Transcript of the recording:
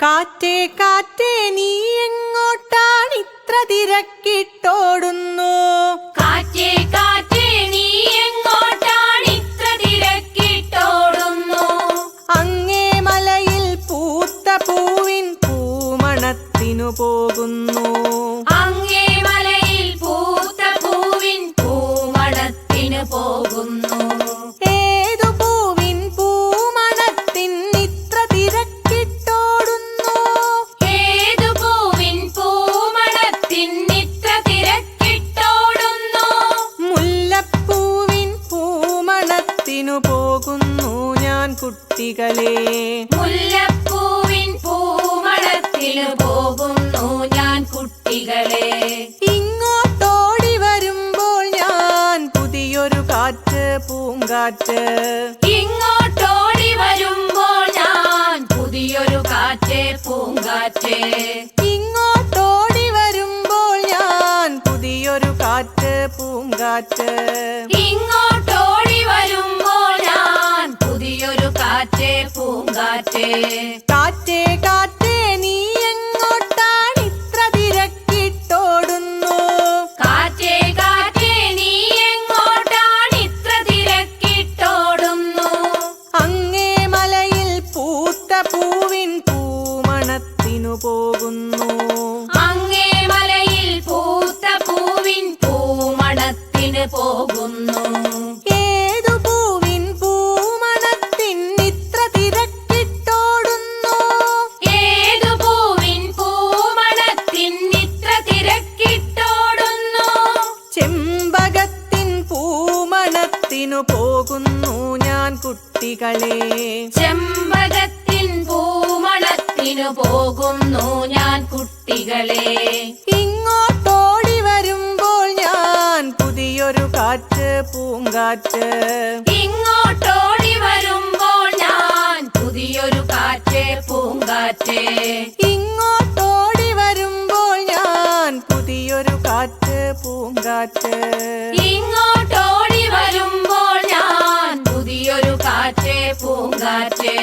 കാറ്റേ കാറ്റേ നീ എങ്ങോട്ടാണ് ഇത്ര തിരക്കിട്ടോടുന്നു? കാറ്റേ കാറ്റേ നീ എങ്ങോട്ടാണ് ഇത്ര തിരക്കിട്ടോടുന്നു? അങ്ങേ മലയിൽ പൂത്ത പൂവിൻ പൂമണത്തിനു പോകുന്നു. അങ്ങേ മലയിൽ പൂത്ത പൂവിൻ പൂമണത്തിനു പോകുന്നു. പൂമണത്തിനു പോകുന്നു ഞാൻ കുട്ടികളെ. മുല്ലപ്പൂവിൻ പൂമളത്തിനു പോകുന്നു ഞാൻ കുട്ടികളെ. ഇങ്ങോട്ടോടി വരുമ്പോൾ ഞാൻ പുതിയൊരു കാറ്റ് പൂങ്കാറ്റ്. ഇങ്ങോട്ടോടി വരുമ്പോൾ ഞാൻ പുതിയൊരു കാറ്റ് പൂങ്കാറ്റ്. ഇങ്ങോട്ടോടി വരുമ്പോൾ ഞാൻ പുതിയൊരു കാറ്റ് പൂങ്കാറ്റ്. ഇങ്ങോട്ടോടി കാറ്റേ കാറ്റേ നീ എങ്ങോട്ടാണ് ഇത്ര തിരക്കിട്ടോടുന്നു? കാറ്റേ കാറ്റേ നീ എങ്ങോട്ടാണ് ഇത്ര തിരക്കിട്ടോടുന്നു? അങ്ങേ മലയിൽ പൂത്ത പൂവിൻ പൂമണത്തിനു പോകുന്നു. അങ്ങേ മലയിൽ പൂത്ത പൂവിൻ പൂമണത്തിന് പോകുന്നു. പൂമണത്തിനു പോകുന്നു ഞാൻ കുട്ടികളെ. ചെമ്പകത്തിൻ പൂമണത്തിനു പോകുന്നു ഞാൻ കുട്ടികളെ. ഇങ്ങോട്ടോടി വരുമ്പോൾ ഞാൻ പുതിയൊരു കാറ്റ് പൂങ്കാറ്റ്. ഇങ്ങോട്ടോടി വരുമ്പോൾ ഞാൻ പുതിയൊരു കാറ്റ് പൂങ്കാറ്റ്. ഇങ്ങോട്ടോടി വരുമ്പോൾ ഞാൻ പുതിയൊരു കാറ്റ് പൂങ്കാറ്റ്. ഇങ്ങോട്ട് பூங்காற்றே பூங்காற்றே